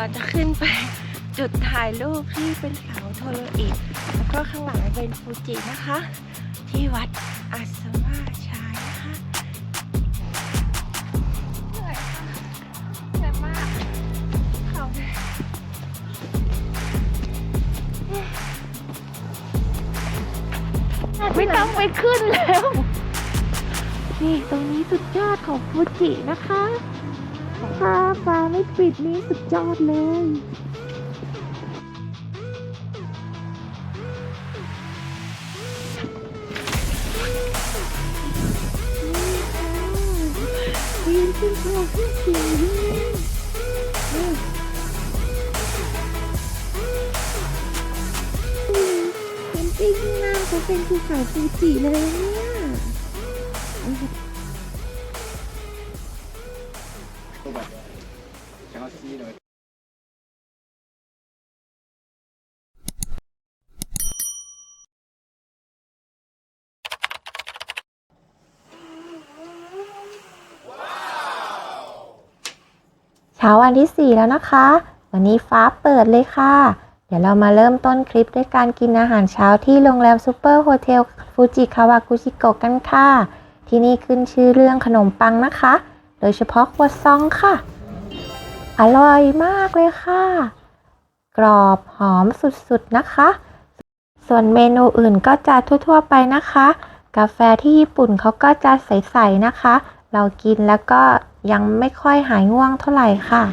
เราจะขึ้นไปจุดถ่ายรูปที่เป็นเสาโทโรอิแล้วก็ข้างหลังเป็นฟูจินะคะ ที่วัดอาสมาชายนะคะเหนื่อยค่ะเหนื่อยมากเขาไม่ต้องไปขึ้นแล้ว นี่ตรงนี้สุดยอดของฟูจินะคะ ถ้าฟ้าไม่ปิดนี้สุดยอดเลยยืนขึ้นเขาขึ้นสีเป็นจริงมาเขาเป็นภูเขาฟูจิเลยเนี่ย เช้าวันที่ 4 แล้วนะคะ วันนี้ฟ้าเปิดเลยค่ะ เดี๋ยวเรามาเริ่มต้นคลิปด้วยการกินอาหารเช้าที่โรงแรมซูเปอร์โฮเทลฟูจิคาวากุชิโกะกันค่ะ ที่นี่ขึ้นชื่อเรื่องขนมปังนะคะ โดยเฉพาะครัวซองค่ะ อร่อยมากเลยค่ะ กรอบหอมสุดๆนะคะ ส่วนเมนูอื่นก็จะทั่วๆไปนะคะ กาแฟที่ญี่ปุ่นเขาก็จะใสๆนะคะ เรากินแล้วก็ ยังไม่ค่อยหายง่วงเท่าไหร่ค่ะ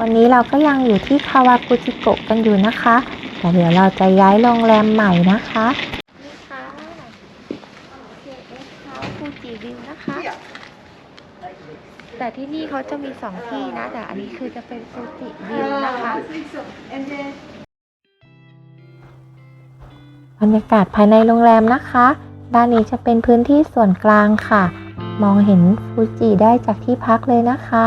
วันนี้เราก็ยังอยู่ที่คาวากุจิโกะกันอยู่นะคะ แต่เดี๋ยวเราจะย้ายโรงแรมใหม่นะคะนี่ค่ะโอเคเอ็กเฮาฟูจิวิวนะคะ แต่ที่นี่เขาจะมีสองที่นะ แต่อันนี้คือจะเป็นฟูจิวิวนะคะบรรยากาศภายในโรงแรมนะคะ ด้านนี้จะเป็นพื้นที่ส่วนกลางค่ะ มองเห็นฟูจิได้จากที่พักเลยนะคะ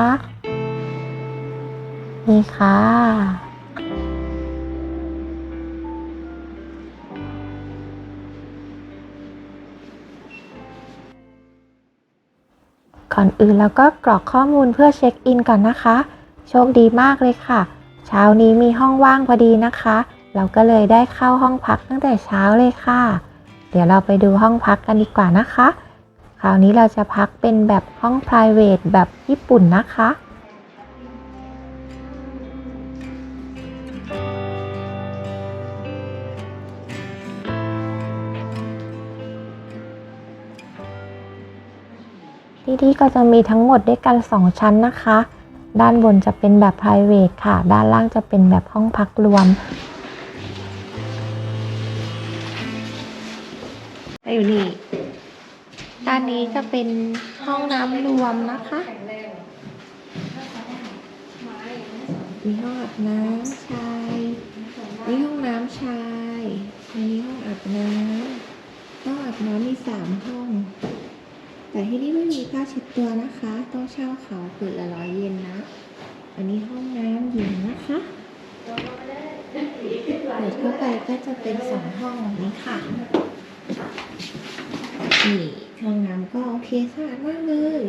นี่ค่ะ ก่อนอื่นเราก็กรอกข้อมูลเพื่อเช็คอินก่อนนะคะ โชคดีมากเลยค่ะ เช้านี้มีห้องว่างพอดีนะคะ เราก็เลยได้เข้าห้องพักตั้งแต่เช้าเลยค่ะ เดี๋ยวเราไปดูห้องพักกันดีกว่านะคะ คราวนี้เราจะพักเป็นแบบห้อง p r i v a t แบบญี่ปุ่นนะคะที่นี่ก็จะมีทั้งหมดด้วยกัน 2 ชั้นนะคะ ด้านบนจะเป็นแบบ p r i v a t ค่ะ ด้านล่างจะเป็นแบบห้องพักรวม อยู่นี่ ด้านนี้จะเป็นห้องน้ำรวมนะคะ มีห้องอาบน้ำชายมีห้องน้ำชายอันนี้ห้องอาบน้ำห้องอาบน้ำมีสามห้อง แต่ที่นี่ไม่มีผ้าเช็ดตัวนะคะ ต้องเช่าเขาผืนละร้อยเยนนะ อันนี้ห้องน้ำหญิงนะคะเปิดเข้าไปก็จะเป็นสองห้องแบบนี้ค่ะนี่ ห้องน้ำก็โอเคสะอาดมากเลย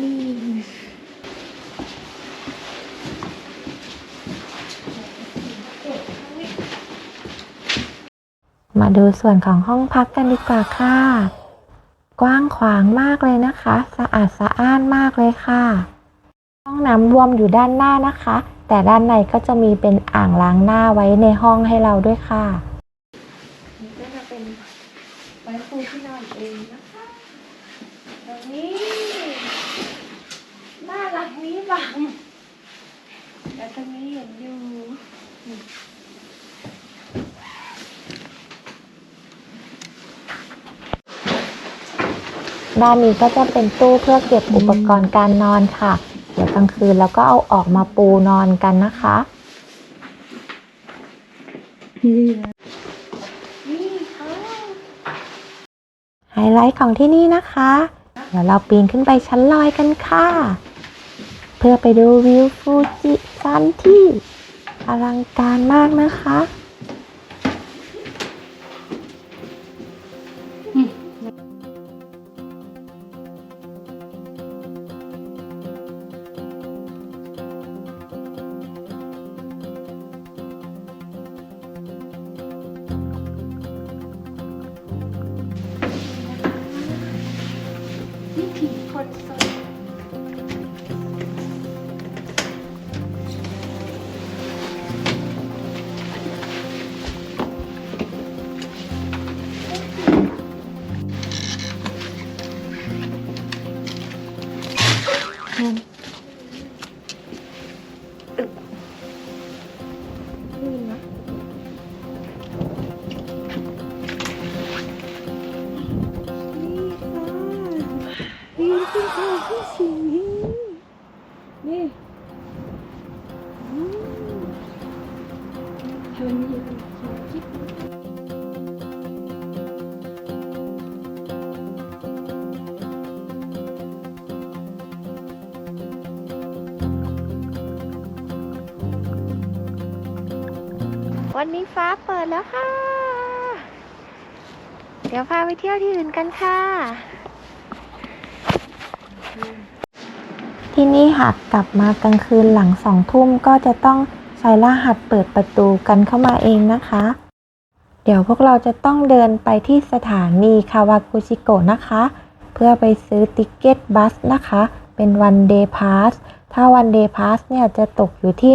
นี่มาดูส่วนของห้องพักกันดีกว่าค่ะ กว้างขวางมากเลยนะคะ สะอาดสะอ้านมากเลยค่ะ ห้องน้ำรวมอยู่ด้านหน้านะคะ แต่ด้านในก็จะมีเป็นอ่างล้างหน้าไว้ในห้องให้เราด้วยค่ะ นี่ก็จะเป็นไม้ปูที่นอนเองนะคะ ตรงนี้ บ้านหลังนี้บังแต่ตรงนี้เห็นอยู่ด้านนี้ก็จะเป็นตู้เพื่อเก็บอุปกรณ์การนอนค่ะ เดี๋ยวกลางคืนเราก็เอาออกมาปูนอนกันนะคะนี่ค่ะไฮไลท์ของที่นี่นะคะ เดี๋ยวเราปีนขึ้นไปชั้นลอยกันค่ะ เพื่อไปดูวิวฟูจิซันที่อลังการมากนะคะ วันนี้ฟ้าเปิดแล้วค่ะ เดี๋ยวพาไปเที่ยวที่อื่นกันค่ะ ที่นี่หากกลับมากลางคืนหลังสองทุ่มก็จะต้องใช้รหัสเปิดประตูกันเข้ามาเองนะคะ เดี๋ยวพวกเราจะต้องเดินไปที่สถานีคาวากุชิโกะนะคะ เพื่อไปซื้อติกเก็ตบัสนะคะ เป็นวันเดย์พาสถ้าวันเดย์พาสเนี่ยจะตกอยู่ที่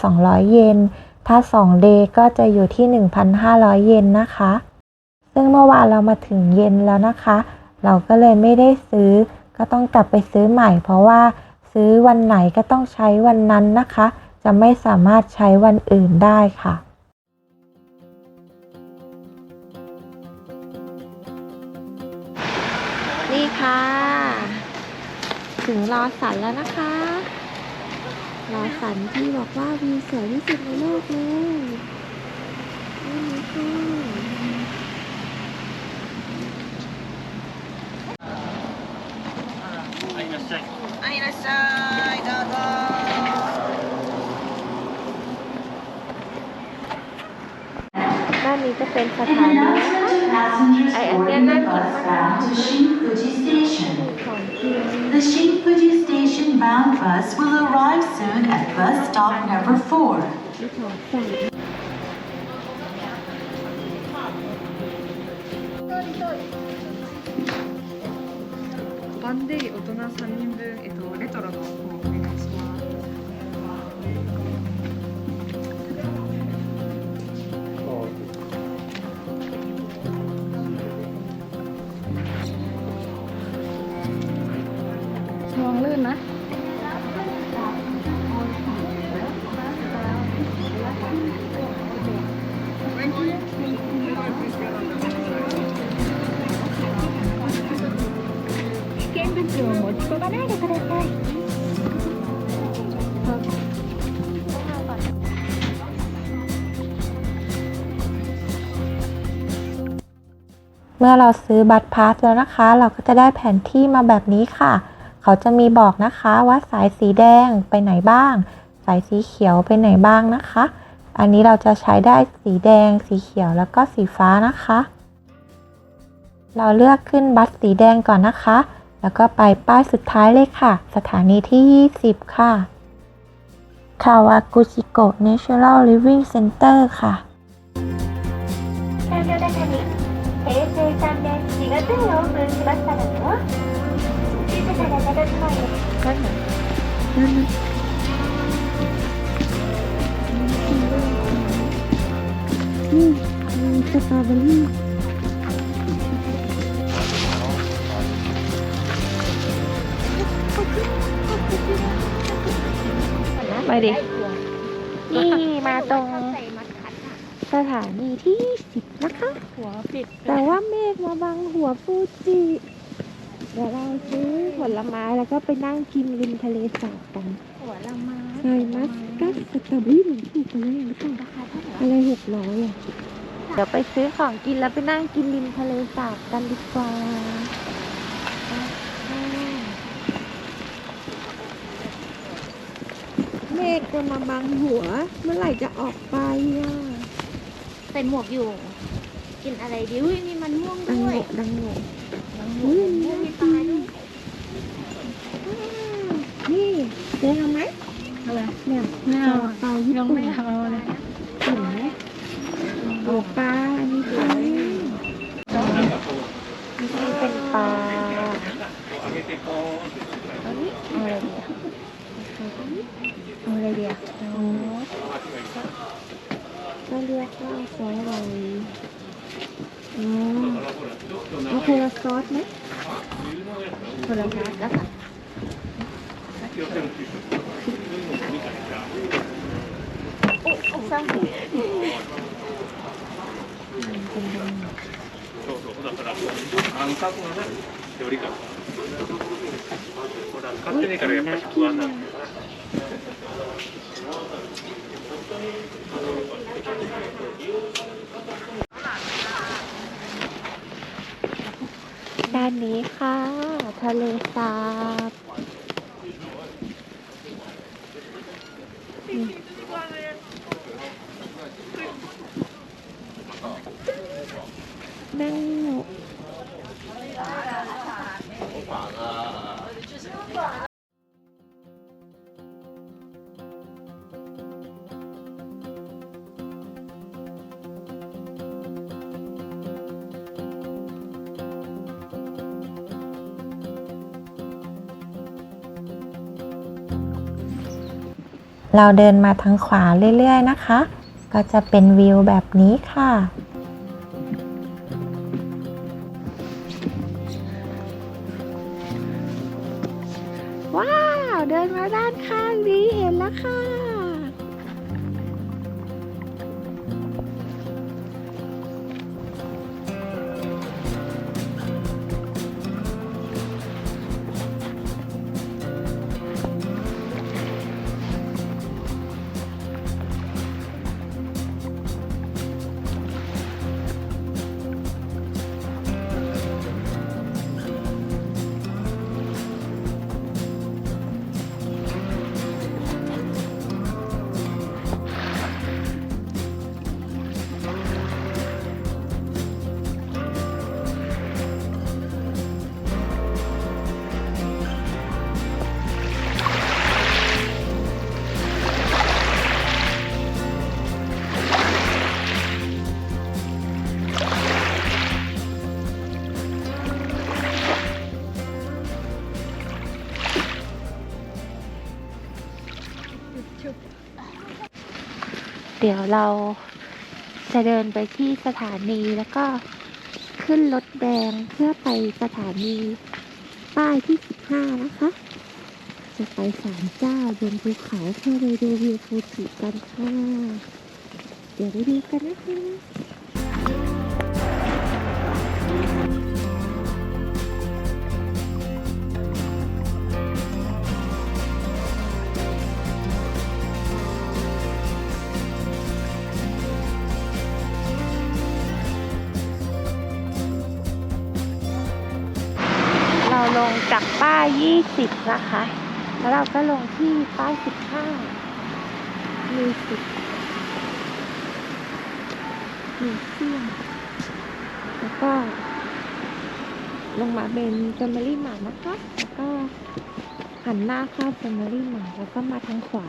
1,200 เยน ถ้า 2 day ก็จะอยู่ที่ 1,500 เยนนะคะ ซึ่งเมื่อวานเรามาถึงเย็นแล้วนะคะ เราก็เลยไม่ได้ซื้อ ก็ต้องกลับไปซื้อใหม่ เพราะว่าซื้อวันไหนก็ต้องใช้วันนั้นนะคะ จะไม่สามารถใช้วันอื่นได้ค่ะนี่ค่ะ ถึงรอสันแล้วนะคะ เราฝันที่บอกว่าวิวสวยที่สุดในโลกเลยนี่ค่ะไอ้นะใช่ไอ้นะใช่ดาวด้านนี้จะเป็นสถานีไออันนี้น่ากินกของจริ The Shinfuji Station bound bus will arrive soon at bus stop number 4. One day, 大人3人分、えっと、レトロの เมื่อเราซื้อบัตรพาสแล้วนะคะ เราก็จะได้แผนที่มาแบบนี้ค่ะ เขาจะมีบอกนะคะว่าสายสีแดงไปไหนบ้าง สายสีเขียวไปไหนบ้างนะคะ อันนี้เราจะใช้ได้สีแดง สีเขียวแล้วก็สีฟ้านะคะ เราเลือกขึ้นบัตรสีแดงก่อนนะคะ แล้วก็ไปป้ายสุดท้ายเลยค่ะ สถานีที่ 20 ค่ะคาวากุชิโกะเนเชอรัลลิฟวิ่งเซ็นเตอร์ค่ะ 3年4月にオープンしましたのでは静かな佇まいで นี่มีสตรอเบอรี่ ไปดิ นี่มาตรง สถานีที่10นะคะ หัวปิดแต่ว่าเมฆมาบังหัวฟูจิ เดี๋ยวเราซื้อผลไม้แล้วก็ไปนั่งกินริมทะเลสาบกันหัวละไม้ใช่มัสกัสสตรอเบอรี่เหมือนถูกกันเลยหรือเปล่าราคาเท่าไหร่อะไรหกร้อยอะเดี๋ยวไปซื้อของกินแล้วไปนั่งกินริมทะเลสาบกันดีกว่าเมฆจะมาบังหัว เมื่อไหร่จะออกไปอะ เป็นหมวกอยู่ กินอะไรดีอุ้ยมีมันม่วงดังด้โงวยดังโงมันม่อุ้วยงอันนี้มีน่าปลากินด้วยนี่เจ๊ทำไหมอะไรเนี่ยไม่เอาเปาญี่ปุ่นไม่เอาเลยเห็นไหมโอ้ปลาอันนี้ปลานี่เป็นปลาอันนี้เอาอะไรดีอะเอาอะไรดีอะเอา ก็เรียกว่าซอสอะไรอ๋อเอาคนละซอสไหมคนละซอสแล้วค่ะ そうそうだから感覚がね よりかほら買ってないからやっぱり不安なんだ ด้านนี้ค่ะ ทะเลสาบนั่ง เราเดินมาทางขวาเรื่อยๆนะคะ ก็จะเป็นวิวแบบนี้ค่ะ ดี๋ยวเราจะเดินไปที่สถานีแล้วก็ขึ้นรถแดงเพื่อไปสถานีป้ายที่15นะคะ จะไปศาลเจ้าบนภูเขาเพื่อไปดูวิวฟูจิกันค่ะ เดี๋ยวไปดูกันนะคะ 20 นะคะ แล้วเราก็ลงที่ป้าย 15 มีสิบมีเสี่ยงแล้วก็ ลงมาเป็นแฟมิลี่มานะคะ แล้วก็หันหน้าเข้าแฟมิลี่มาแล้วก็มาทางขวา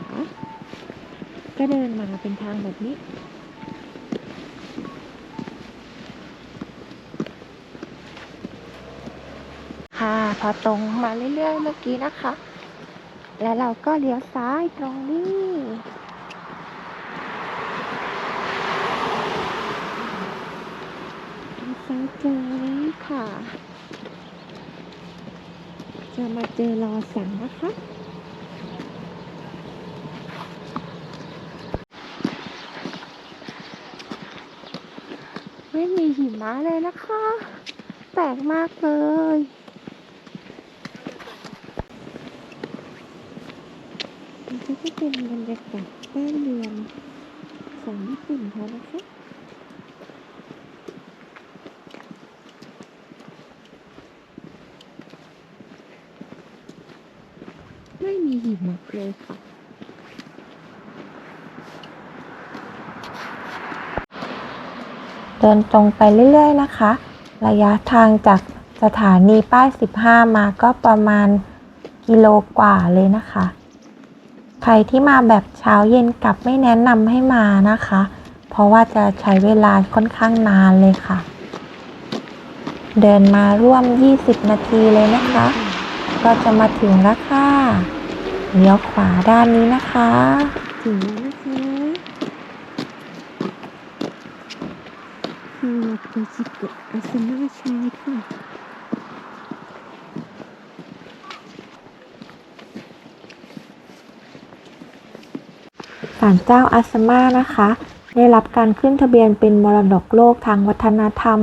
ก็เดินมาเป็นทางแบบนี้ พอตรงมาเรื่อยๆเมื่อกี้นะคะ แล้วเราก็เลี้ยวซ้ายตรงนี้เลี้ยวซ้ายเจอนี้ค่ะ จะมาเจอรอสังนะคะไม่มีหิมะเลยนะคะ แปลกมากเลย มันก็จะ เป็นบรรยากาศบ้านเรือนของญี่ปุ่นเขานะคะไม่มีหิมะเลยค่ะเดินตรงไปเรื่อยๆนะคะ ระยะทางจากสถานีป้าย 15 มาก็ประมาณกิโลกว่าเลยนะคะ รที่มาแบบเช้าเย็นกลับไม่แนะนำให้มานะคะ เพราะว่าจะใช้เวลาค่อนข้างนานเลยค่ะ เดินมาร่วม 20 นาทีเลยนะคะ ก็จะมาถึงแล้วค่ะเลี้ยวขวาด้านนี้นะคะถึงแล้วนะคะคาวาโกจิโกะอาสนะชัยค่ะ ศาลเจ้าอาสมานะคะ ได้รับการขึ้นทะเบียนเป็นมรดกโลกทางวัฒนธรรม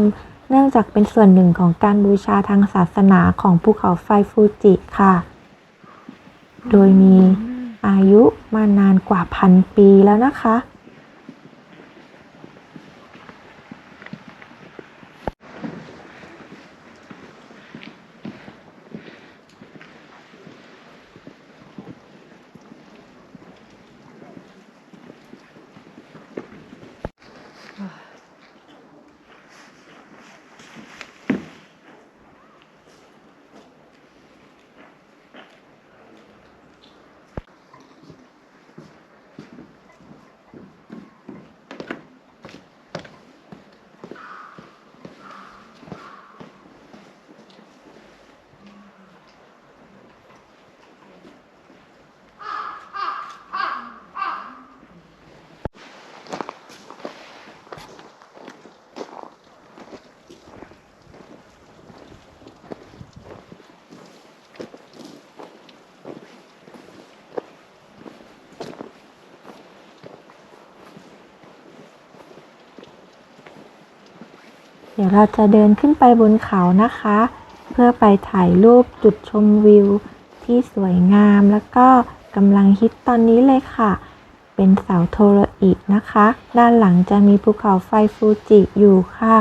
เนื่องจากเป็นส่วนหนึ่งของการบูชาทางศาสนาของภูเขาไฟฟูจิค่ะ โดยมีอายุมานานกว่าพันปีแล้วนะคะ เดี๋ยวเราจะเดินขึ้นไปบนเขานะคะ เพื่อไปถ่ายรูปจุดชมวิว ที่สวยงามแล้วก็กำลังฮิตตอนนี้เลยค่ะ เป็นเสาโทรอินะคะ ด้านหลังจะมีภูเขาไฟฟูจิอยู่ค่ะ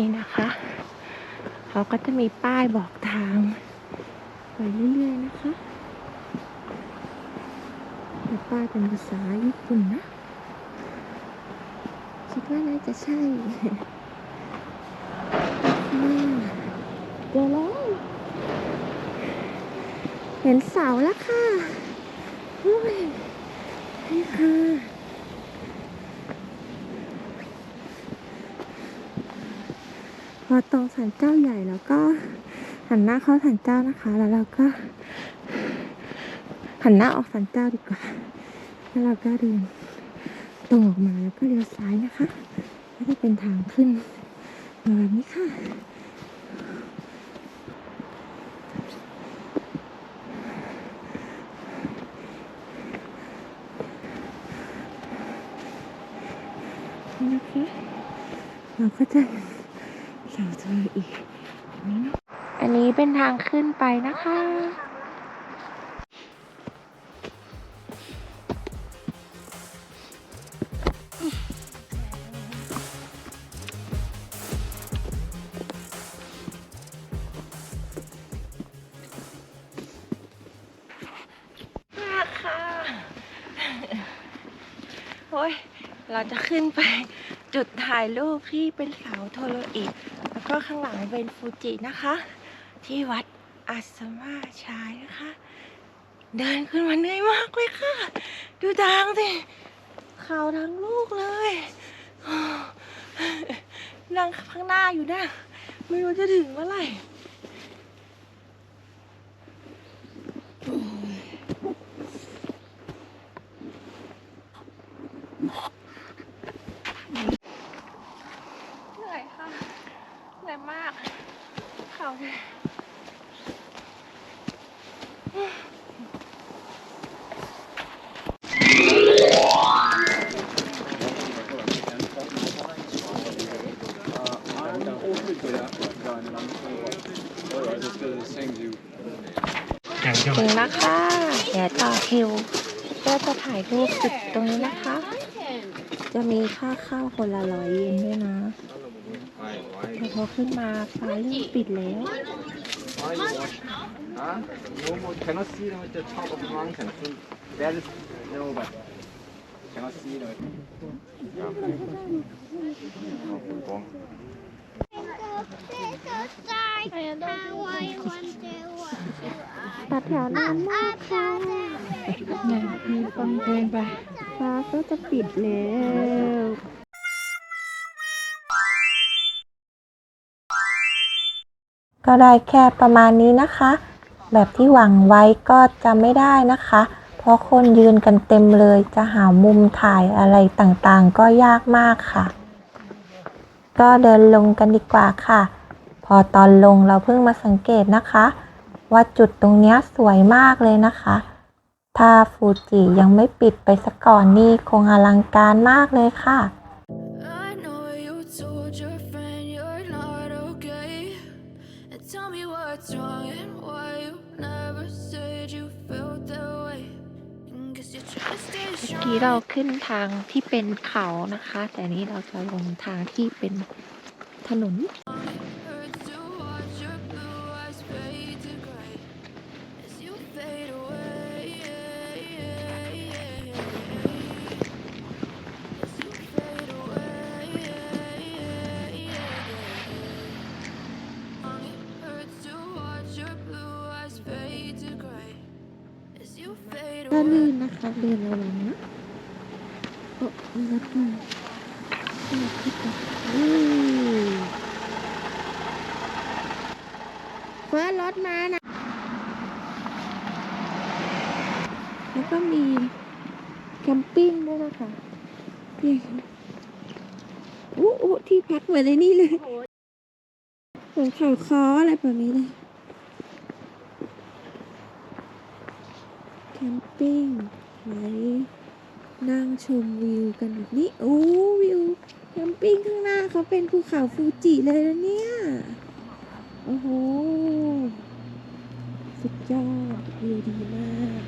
นี่นะคะ เขาก็จะมีป้ายบอกทางไปเรื่อยๆนะคะแต่ป้ายเป็นภาษาญี่ปุ่นนะ คิดว่าน่าจะใช่ อืมเจอแล้ว เห็นเสาแล้วค่ะโอ้ยนี่ค่ะ สันเจ้าใหญ่แล้วก็หันหน้าเข้าสันเจ้านะคะ แล้วเราก็ หันหน้าออกสันเจ้าดีกว่า แล้วเราก็เดินตรงออกมาแล้วก็เลี้ยวซ้ายนะคะก็จะเป็นทางขึ้นมาแบบนี้ค่ะนี่นะคะเราก็จะ เสาเธออีก อันนี้เป็นทางขึ้นไปนะคะ มาค่ะ โอ้ย เราจะขึ้นไปจุดถ่ายรูปที่เป็นเสาโทโรอิแล้ว ก็ข้างหลังเป็นฟูจินะคะ ที่วัดอาสมาชายนะคะ เดินขึ้นมาเหนื่อยมากเลยค่ะ ดูทางสิเขาทั้งลูกเลยนั่งข้างหน้าอยู่นะ ไม่รู้จะถึงเมื่อไหร่ เหนื่อยค่ะ เหนื่อยมาก เขาเนี่ย ถึงนะคะเดี๋ยวต่อคิวก็จะถ่ายรูปจุดตรงนี้นะคะ จะมีค่าเข้าคนละร้อยเยนด้วยนะแต่พอขึ้นมาฟ้าเริ่มปิดแล้ว Huh? You almost cannot see them at the ตัดแถวนานมากค่ะเนี่ยมีคนเดินไปฟ้าก็จะปิดแล้วก็ได้แค่ประมาณนี้นะคะ แบบที่หวังไว้ก็จะไม่ได้นะคะ เพราะคนยืนกันเต็มเลยจะหามุมถ่ายอะไรต่างๆ ก็ยากมากค่ะ ก็เดินลงกันดีกว่าค่ะ อตอนลงเราเพิ่งมาสังเกตนะคะ ว่าจุดตรงเนี้ยสวยมากเลยนะคะ ถ้าฟูจิยังไม่ปิดไปสะก่อนนี่คงอลังการมากเลยค่ะ I know you told your friend you're not okay. And tell me what's wrong and why you never said you felt that way. And guess you're trying to stay เมื่อ strong. กี้เราขึ้นทางที่เป็นเขานะคะ แต่นี้เราจะลงทางที่เป็นถนน ถ้าลื่นนะคะเดินระวังนะโอ้มีรถมาอืมเฟิร์สรถมานะแล้วก็มีแคมปิ้งด้วยนะคะนี่อู้อู้ที่พักเหมือนในนี่เลยเหมือนเขาคออะไรแบบนี้เลย แคม ปิ้งไว้นั่งชมวิวกันแบบนี้โอ้วิวแคมปิ้งข้างหน้าเขาเป็นภูเขาฟูจิเลยนะเนี่ย โอ้โห สุดยอดวิวดีมาก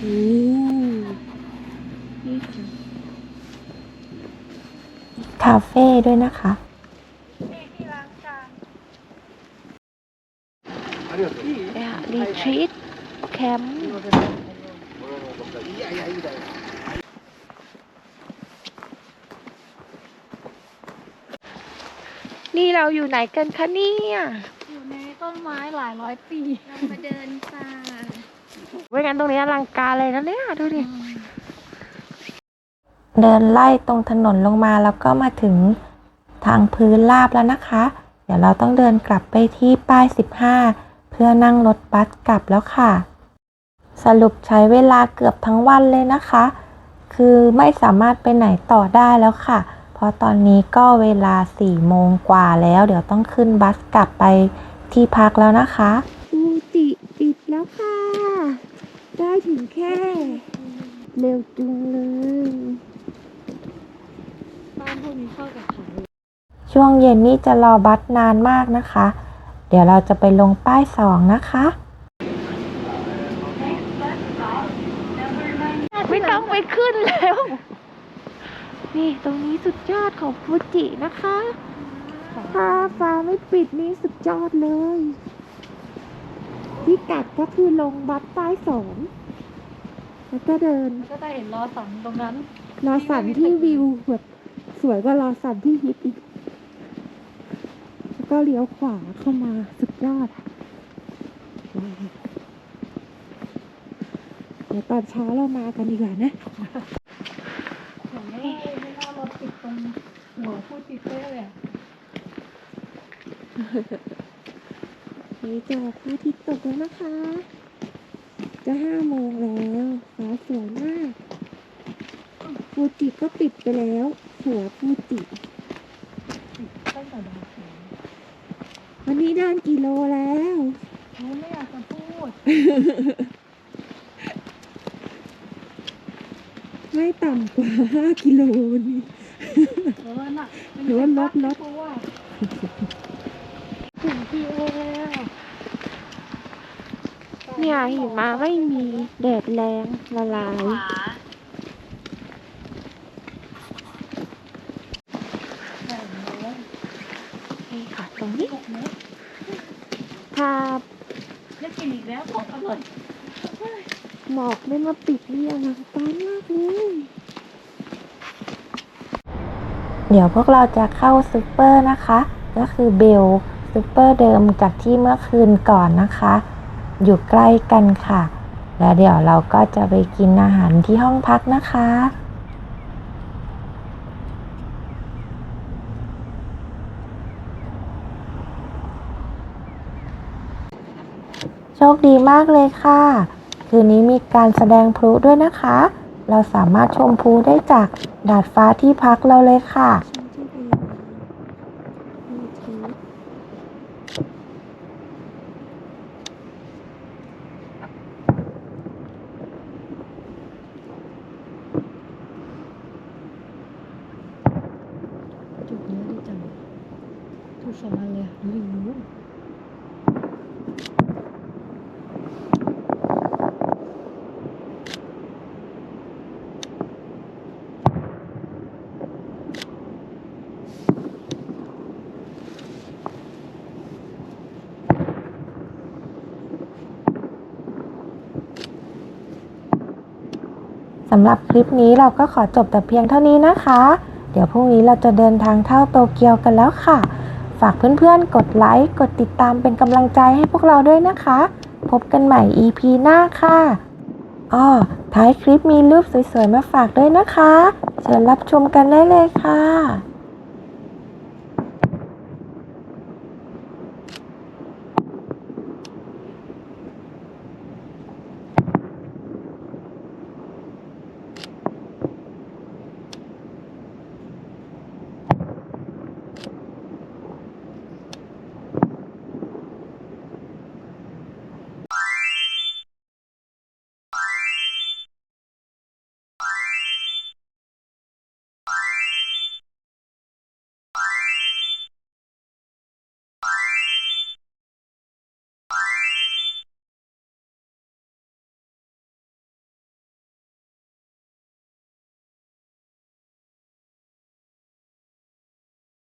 โอ้นี่ค่ะ คาเฟ่ด้วยนะคะ อยู่ไหนกันคะเนี่ยอยู่ในต้นไม้หลายร้อยปีเรามาเดินป่าไม่งั้นตรงนี้อลังการเลยนะเนี่ยดูดิเดินไล่ตรงถนนลงมาแล้วก็มาถึงทางพื้นราบแล้วนะคะ เดี๋ยวเราต้องเดินกลับไปที่ป้าย 15 เพื่อนั่งรถบัสกลับแล้วค่ะ สรุปใช้เวลาเกือบทั้งวันเลยนะคะ คือไม่สามารถไปไหนต่อได้แล้วค่ะ เพราะตอนนี้ก็เวลา4โมงกว่าแล้ว เดี๋ยวต้องขึ้นบัสกลับไปที่พักแล้วนะคะฟูจิปิดแล้วค่ะ ได้ถึงแค่ เร็วจุงเลยบ้านพวกนี้เข้ากับเขาช่วงเย็นนี่จะรอบัสนานมากนะคะ เดี๋ยวเราจะไปลงป้ายสองนะคะ ไม่ต้องไปขึ้นแล้ว นี่ตรงนี้สุดยอดของฟูจินะคะ ถ้าฟ้าไม่ปิดนี่สุดยอดเลยพิกัดก็คือลงบัสป้ายสองแล้วก็เดิน ก็จะเห็นรอสันตรงนั้น รอสันที่วิวแบบสวยกว่ารอสันที่ฮิตอีก แล้วก็เลี้ยวขวาเข้ามาสุดยอดว้าวเดี๋ยวตอนเช้าเรามากันดีกว่านะ ผมไม่ไม่น่ารถติดตรง หัวพูดติดเต้เลยอะนี่จะพระอาทิตย์ตกแล้วนะคะ จะห้าโมงแล้วฟ้าสวยมากฟูจิก็ปิดไปแล้วหัวฟูจิตั้งแต่ดาวเขียววันนี้เดินกี่โลแล้วโอ้ไม่อยากจะพูด ไม่ต่ำกว่าห้ากิโลวันนี้ หรือว่าลดลดตัวถึงที่แล้วเนี่ยหิมะไม่มีแดดแรงละลายนี่ค่ะตรงนี้ถ้าได้กินอีกแล้วของอร่อยหมอกไม่มาปิดนี่อลังการมากเลย เดี๋ยวพวกเราจะเข้าซูเปอร์นะคะ ก็คือเบลซูเปอร์เดิมจากที่เมื่อคืนก่อนนะคะ อยู่ใกล้กันค่ะ และเดี๋ยวเราก็จะไปกินอาหารที่ห้องพักนะคะโชคดีมากเลยค่ะ คืนนี้มีการแสดงพลุด้วยนะคะ เราสามารถชมพูได้จากดาดฟ้าที่พักเราเลยค่ะ จุดเยอะดีจังทุกสองอันเลยไม่รู้ สำหรับคลิปนี้เราก็ขอจบแต่เพียงเท่านี้นะคะ เดี๋ยวพรุ่งนี้เราจะเดินทางเท่าโตเกียวกันแล้วค่ะ ฝากเพื่อนๆ กดไลค์ กดติดตามเป็นกำลังใจให้พวกเราด้วยนะคะ พบกันใหม่ EP หน้าค่ะอ้อท้ายคลิปมีรูปสวยๆ มาฝากด้วยนะคะ เชิญรับชมกันได้เลยค่ะ